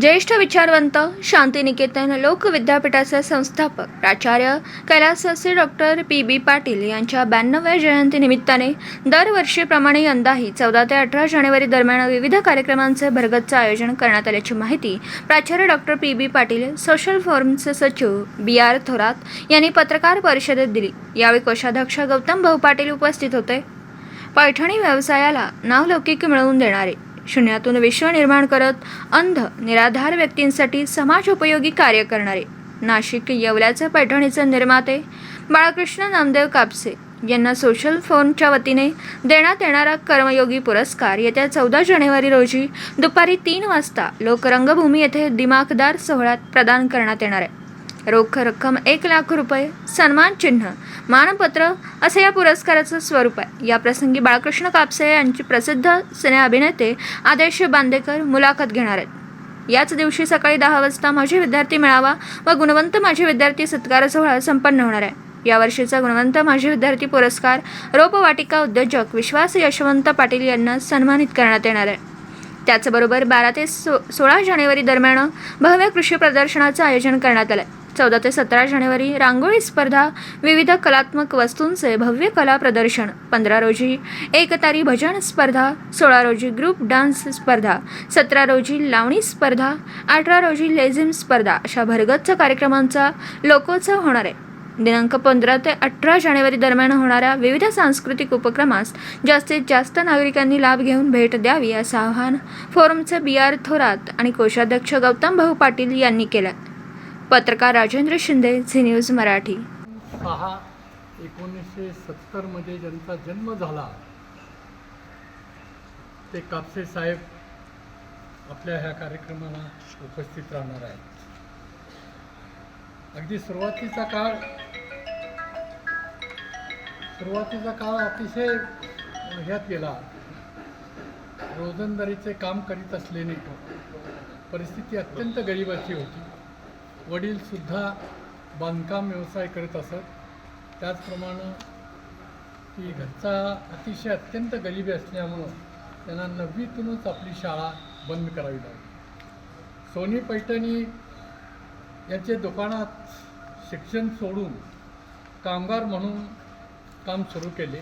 ज्येष्ठ विचारवंत शांतिनिकेतन लोक विद्यापीठाचे संस्थापक प्राचार्य कैलासवासी डॉक्टर पी बी पाटील यांच्या ब्याण्णव्या जयंतीनिमित्ताने दरवर्षीप्रमाणे यंदाही चौदा ते अठरा जानेवारी दरम्यान विविध कार्यक्रमांचे भरगतचं आयोजन करण्यात आल्याची माहिती प्राचार्य doctor P B Patil social फोरमचे सचिव बी आर थोरात यांनी पत्रकार परिषदेत दिली. यावेळी कोषाध्यक्ष गौतम भाऊ पाटील उपस्थित होते. पैठणी व्यवसायाला नावलौकिक मिळवून देणारे शून्यातून विश्व निर्माण करत अंध निराधार व्यक्तींसाठी समाज उपयोगी कार्य करणारे. नाशिक येवल्याचे पैठणीचे निर्माते बाळकृष्ण नामदेव कापसे यांना सोशल फोनच्या वतीने देण्यात येणारा कर्मयोगी पुरस्कार येत्या चौदा जानेवारी रोजी दुपारी तीन वाजता लोकरंगभूमी येथे दिमाखदार सोहळ्यात प्रदान करण्यात येणार आहे. रोख रक्कम एक लाख रुपये सन्मान चिन्ह मानपत्र असं या पुरस्काराचं स्वरूप आहे. या प्रसंगी बाळकृष्ण कापसे यांची प्रसिद्ध सिने अभिनेते आदेश बांदेकर मुलाखत घेणार आहेत. याच दिवशी सकाळी दहा वाजता माझे विद्यार्थी मेळावा व गुणवंत माझे विद्यार्थी सत्कार सोहळा संपन्न होणार आहे. यावर्षीचा गुणवंत माझे विद्यार्थी पुरस्कार रोपवाटिका उद्योजक विश्वास यशवंत पाटील यांना सन्मानित करण्यात येणार आहे. त्याचबरोबर बारा ते सो सोळा जानेवारी दरम्यान भव्य कृषी प्रदर्शनाचं आयोजन करण्यात आलं आहे चौदा ते सतरा जानेवारी रांगोळी स्पर्धा विविध कलात्मक वस्तूंचे भव्य कला प्रदर्शन. पंधरा रोजी एकतारी भजन स्पर्धा सोळा रोजी ग्रुप डान्स स्पर्धा सतरा रोजी लावणी स्पर्धा अठरा रोजी लेझिम स्पर्धा अशा भरगच्च कार्यक्रमांचा लोकोत्सव होणार आहे. दिनांक पंधरा ते अठरा जानेवारी दरम्यान होणाऱ्या विविध सांस्कृतिक उपक्रमास जास्तीत जास्त नागरिकांनी लाभ घेऊन भेट द्यावी असं आवाहन फोरमचे बी आर थोरात आणि कोषाध्यक्ष गौतम भाऊ पाटील यांनी केलं पत्रकार राजेंद्र शिंदे झी न्यूज मराठी. सहा एकोणीसशे सत्तरमध्ये ज्यांचा जन्म झाला ते कापसे साहेब आपल्या ह्या कार्यक्रमाला उपस्थित राहणार आहेत. अगदी सुरुवातीचा काळ सुरुवातीचा काळ अतिशय ह्यात गेला. रोजंदारीचे काम करीत असल्याने परिस्थिती अत्यंत गरिबाची होती. वडीलसुद्धा बांधकाम व्यवसाय करत असत. त्याचप्रमाणे की घरचा अतिशय अत्यंत गरिबी असल्यामुळं त्यांना नववीतूनच आपली शाळा बंद करावी लागली. सोनी पैठणी यांचे दुकानात शिक्षण सोडून कामगार म्हणून काम सुरू केले.